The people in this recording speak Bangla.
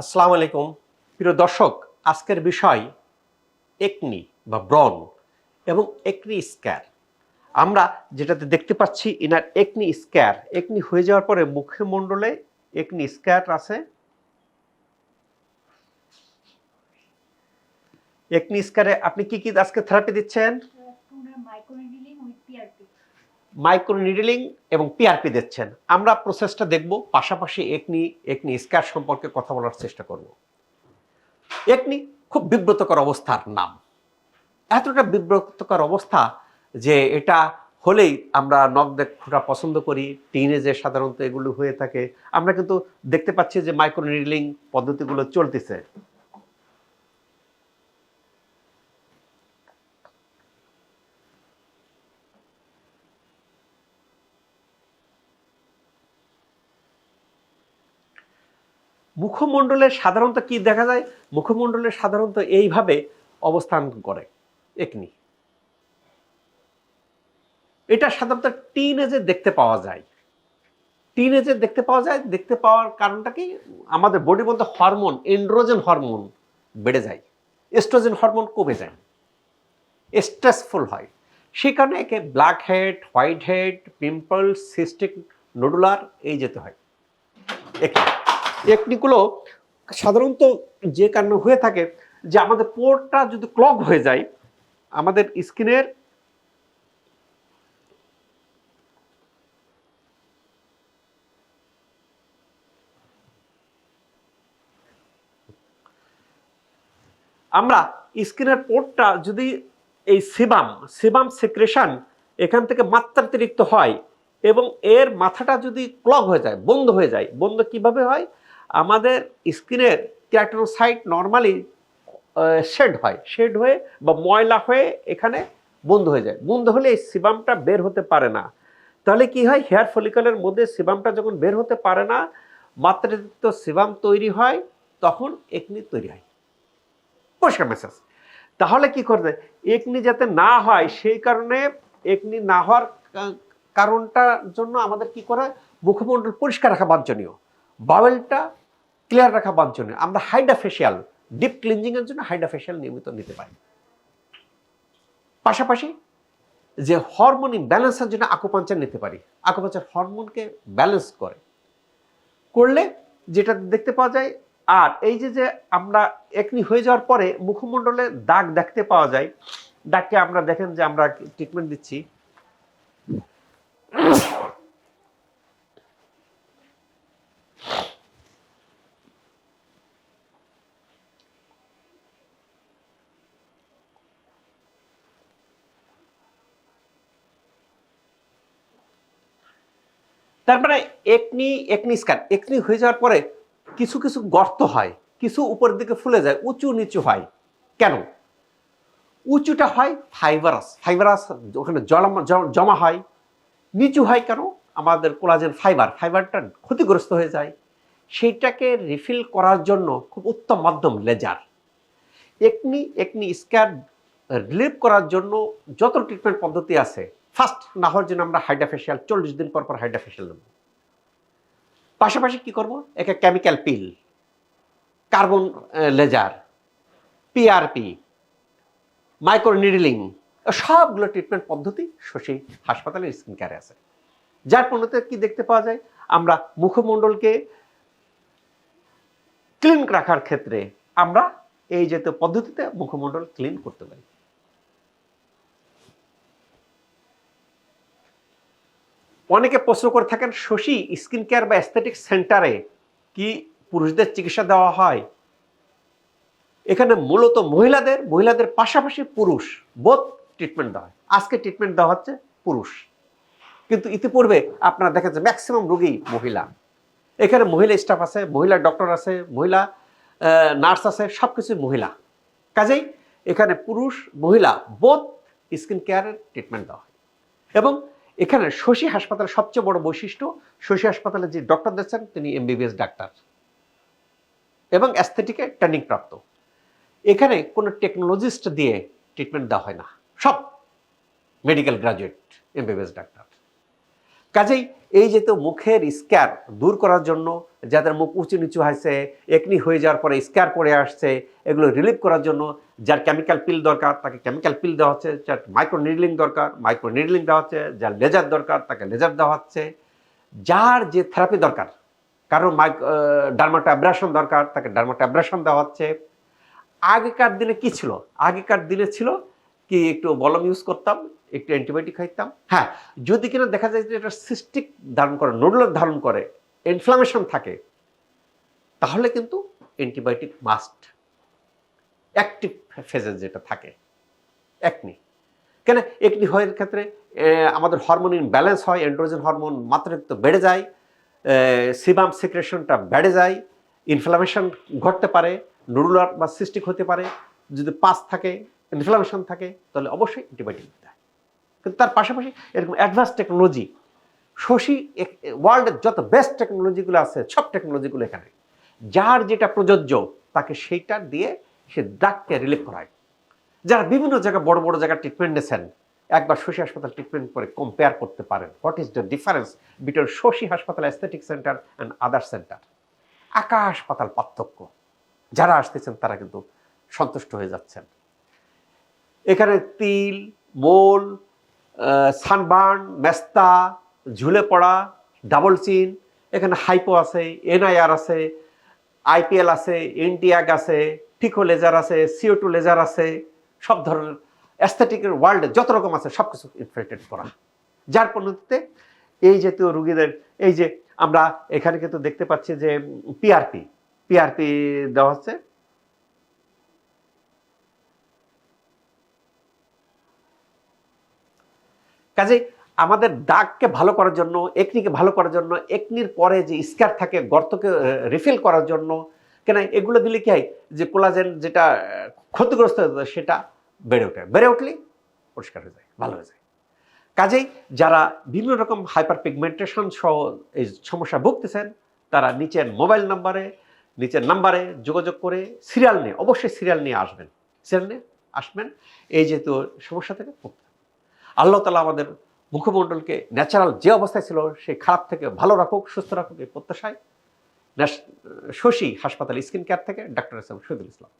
আসসালামু আলাইকুম। প্রিয় দর্শক, আজকের বিষয় একনি বা ব্রন এবং একনি স্ক্যার। আমরা যেটাতে দেখতে পাচ্ছি ইনার একনি স্ক্যার, একনি হয়ে যাওয়ার পরে মুখমণ্ডলে একনি স্ক্যার আছে। একনি স্ক্যারে আপনি কি কি আজকে থেরাপি দিচ্ছেন? মাইক্রো নিডলিং এবং পিআরপি দিচ্ছেন। আমরা প্রসেসটা দেখব, পাশাপাশি একনি একনি স্ক্যার সম্পর্কে কথা বলার চেষ্টা করব। একনি খুব বিব্রতকর অবস্থার নাম। এতটা বিব্রতকর অবস্থা যে এটা হলেই আমরা নখ দেখা পছন্দ করি টিনেজে সাধারণত এগুলো হয়ে থাকে। আমরা কিন্তু দেখতে পাচ্ছি যে মাইক্রো নিডলিং পদ্ধতিগুলো চলতেছে। মুখমণ্ডলে সাধারণত কি দেখা যায়? মুখমণ্ডলে সাধারণত এইভাবে অবস্থান করে। একনি এটা সাধারণত টিনেজে দেখতে পাওয়া যায়। টিনেজে দেখতে পাওয়া যায়। দেখতে পাওয়ার কারণটা কি? আমাদের বডির মধ্যে হরমোন এন্ড্রোজেন হরমোন বেড়ে যায়। এস্ট্রোজেন হরমোন কমে যায়। স্ট্রেসফুল হয়। সেই কারণে একে blackhead whitehead pimple cystic nodular এই যেতে হয়। একনি টেকনিকগুলো সাধারণত যে কারণে হয়ে থাকে যে আমাদের পোরটা যদি ক্লগ হয়ে যায়, আমাদের স্কিনের আমরা স্কিনের পোর্টটা যদি এই সিবাম সিবাম সিক্রেশন এখান থেকে মাত্রাতিরিক্ত হয় এবং এর মাথাটা যদি ক্লগ হয়ে যায়, বন্ধ হয়ে যায়, বন্ধ কীভাবে হয়? আমাদের স্কিনের ক্যারাক্টারোসাইট নর্মালি শেড হয়। শেড হয়ে বা ময়লা হয়ে এখানে বন্ধ হয়ে যায়। বন্ধ হলে এই সিবামটা বের হতে পারে না। তাহলে কি হয়? হেয়ার ফলিকলের মধ্যে সিবামটা যখন বের হতে পারে না, মাত্রাতিরিক্ত সিবাম তৈরি হয়, তখন একনি তৈরি হয়। পরিষ্কার মেসেজ। তাহলে কি করবে একনি যাতে না হয়, সেই কারণে একনি না হওয়ার কারণটার জন্য আমাদের কি করা? মুখমণ্ডল পরিষ্কার রাখা বাঞ্ছনীয়। বাওয়েলটা ক্লিয়ার রাখা বাঞ্ছনীয়। আমরা হাইডা ফেশিয়াল ডিপ ক্লিনজিংয়ের জন্য হাইডা ফেশিয়াল নিয়মিত নিতে পারি। পাশাপাশি যে হরমোন ব্যালেন্সের জন্য আকুপাঞ্চার নিতে পারি। আকুপাঞ্চার হরমোনকে ব্যালেন্স করে। করলে যেটা দেখতে পাওয়া যায়, আর এই যে যে আমরা একনি হয়ে যাওয়ার পরে মুখমণ্ডলে দাগ দেখতে পাওয়া যায়, দাগকে আমরা দেখেন যে আমরা ট্রিটমেন্ট দিচ্ছি। তারপরে একনি একনি স্ক্যান একনি হয়ে যাওয়ার পরে কিছু কিছু গর্ত হয়, কিছু উপরের দিকে ফুলে যায়, উঁচু, নিচু হয়। কেন? উঁচুটা হয় ফাইবারাস ফাইবারাস ওখানে জলম, জমা হয়। নিচু হয় কেন? আমাদের কোলাজেন ফাইবার ফাইবারটা ক্ষতিগ্রস্ত হয়ে যায়। সেইটাকে রিফিল করার জন্য খুব উত্তম মাধ্যম laser acne acne scar relieve করার জন্য যত ট্রিটমেন্ট পদ্ধতি আছে ফার্স্ট না হওয়ার জন্য আমরা হাইড্রাফেশিয়াল চল্লিশ দিন পর পর হাইড্রাফেশিয়াল নেব। পাশাপাশি কি করব? একে chemical peel carbon laser PRP microneedling সবগুলো ট্রিটমেন্ট পদ্ধতি শশী হাসপাতালের স্কিন কেয়ারে আছে। যার পণ্যতে কি দেখতে পাওয়া যায়? আমরা মুখমণ্ডলকে ক্লিন রাখার ক্ষেত্রে আমরা এই জাতীয় পদ্ধতিতে মুখমণ্ডল ক্লিন করতে পারি। অনেকে প্রশ্ন করে থাকেন, শশী, স্কিন কেয়ার বা অ্যাস্থেটিক সেন্টারে কি পুরুষদের চিকিৎসা দেওয়া হয়? এখানে মূলত মহিলাদের মহিলাদের পাশাপাশি পুরুষ বোধ ট্রিটমেন্ট দেওয়া হয়। আজকে ট্রিটমেন্ট দেওয়া হচ্ছে পুরুষ। কিন্তু ইতিপূর্বে আপনারা দেখেন যে ম্যাক্সিমাম রোগী মহিলা। এখানে মহিলা স্টাফ আছে, মহিলা ডক্টর আছে, মহিলা নার্স আছে সব কিছু মহিলা। কাজেই এখানে পুরুষ, মহিলা বোধ স্কিন কেয়ারের ট্রিটমেন্ট দেওয়া হয়। এবং এখানে শশী হাসপাতালের সবচেয়ে বড় বৈশিষ্ট্য, শশী হাসপাতালে যে ডক্টর দিচ্ছেন তিনি এমবিবিএস ডাক্তার এবং অ্যাস্থেটিকে ট্রেনিং প্রাপ্ত এখানে কোনো টেকনোলজিস্ট দিয়ে ট্রিটমেন্ট দেওয়া হয় না। সব মেডিকেল গ্রাজুয়েট এমবিবিএস ডাক্তার। কাজেই এই যে তো মুখের স্ক্যার দূর করার জন্য, যাদের মুখ উঁচু নিচু হয়েছে, একনি হয়ে যাওয়ার পরে স্ক্যার করে আসছে, এগুলো রিলিভ করার জন্য যার কেমিক্যাল পিল দরকার, তাকে কেমিক্যাল পিল দেওয়া হচ্ছে, যার মাইক্রো নিডলিং দরকার মাইক্রো নিডলিং দেওয়া হচ্ছে, যার লেজার দরকার, তাকে লেজার দেওয়া হচ্ছে। যার যে থেরাপি দরকার, কারও মাইক ডার্মাটো অ্যাব্রাশন দরকার, তাকে ডার্মাটো অ্যাব্রাশন দেওয়া হচ্ছে। আগেকার দিনে কি ছিল? আগেকার দিনে ছিল কি একটু বলম ইউজ করতাম একটু অ্যান্টিবায়োটিক খাইতাম। হ্যাঁ যদি কিনা দেখা যায় যে এটা সিস্টিক ধারণ করে নোডুলার ধারণ করে ইনফ্লামেশন থাকে, তাহলে কিন্তু অ্যান্টিবায়োটিক মাস্ট অ্যাক্টিভ ফেজে যেটা থাকে একনি কেন? একনি হওয়ার ক্ষেত্রে আমাদের হরমোন ব্যালেন্স হয় এন্ড্রোজেন হরমোন মাত্রাতিরিক্ত বেড়ে যায় সিবাম সিক্রেশনটা বেড়ে যায় ইনফ্লামেশন ঘটতে পারে নুডুলার বা সিস্টিক হতে পারে, যদি পাস থাকে ইনফ্লামেশন থাকে, তাহলে অবশ্যই অ্যান্টিবায়োটিক কিন্তু তার পাশাপাশি এরকম অ্যাডভান্স টেকনোলজি শশী ওয়ার্ল্ডের যত বেস্ট টেকনোলজিগুলো আছে, সব টেকনোলজিগুলো এখানে। যার যেটা প্রযোজ্য, তাকে সেইটা দিয়ে সে দাগকে রিলিভ করায়। যারা বিভিন্ন জায়গায় বড় বড় জায়গায় ট্রিটমেন্ট নিয়েছেন, একবার শশী হাসপাতাল ট্রিটমেন্ট করে কম্পেয়ার করতে পারেন। What is the difference between Shashi হাসপাতাল aesthetic centre and other centre আকাশ পাতাল পার্থক্য। যারা আসতেছেন, তারা কিন্তু সন্তুষ্ট হয়ে যাচ্ছেন। এখানে তিল, মোল সানবার্ন, মেস্তা, ঝুলে পড়া, ডাবল চিন, এখানে হাইপো আছে, এনআইআর আছে, আইপিএল আছে ইন্ডিয়াগ আছে, টিকো লেজার আছে, সিও টু লেজার আছে, সব ধরনের অ্যাস্থেটিকের ওয়ার্ল্ডে যত রকম আছে সব কিছু ইনফ্লেটেড করা। যার পরিণতিতে এই জাতীয় রুগীদের, এই যে আমরা এখানে কিন্তু দেখতে পাচ্ছি যে পিআরপি পিআরপি দেওয়া হচ্ছে। কাজে আমাদের দাগকে ভালো করার জন্য, একনিকে ভালো করার জন্য, একনির পরে যে স্কার থাকে, গর্তকে রিফিল করার জন্য, কেন এগুলো দিলে কি হয়? যে কোলাজেন যেটা ক্ষতিগ্রস্ত হয়ে সেটা বেড়ে ওঠে। বেড়ে উঠলে পরিষ্কার হয়ে যায়, ভালো হয়ে যায়। কাজেই যারা বিভিন্ন রকম হাইপার পিগমেন্টেশন সহ এই সমস্যা ভুগতেছেন, তারা নিচের মোবাইল নাম্বারে নিচের নাম্বারে যোগাযোগ করে সিরিয়াল নিয়ে, অবশ্যই সিরিয়াল নিয়ে আসবেন। সিরিয়াল নিয়ে আসবেন। এই যেহেতু সমস্যা থেকে মুক্ত। আল্লাহ তালা আমাদের মুখমণ্ডলকে ন্যাচারাল যে অবস্থায় ছিল, সে খারাপ থেকে ভালো রাখুক, সুস্থ রাখুক এই প্রত্যাশায় শশী হাসপাতাল স্কিন কেয়ার থেকে ডাক্তার ইসলাম শহীদুল ইসলাম।